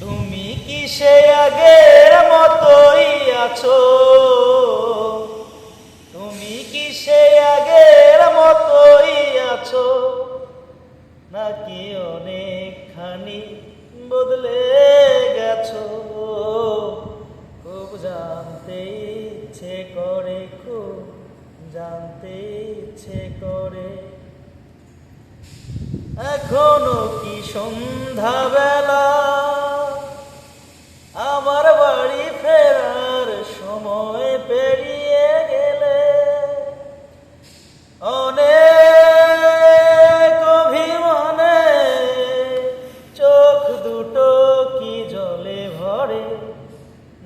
তুমি কি সে আগের মতোই আছো? তুমি কি সে আগের মতোই আছো? নাকি অনেকখানি বদলে গেছো? খুব জানতে ইচ্ছে করে, খুব জানতে ইচ্ছে করে। এখনও কি সন্ধ্যাবেলা?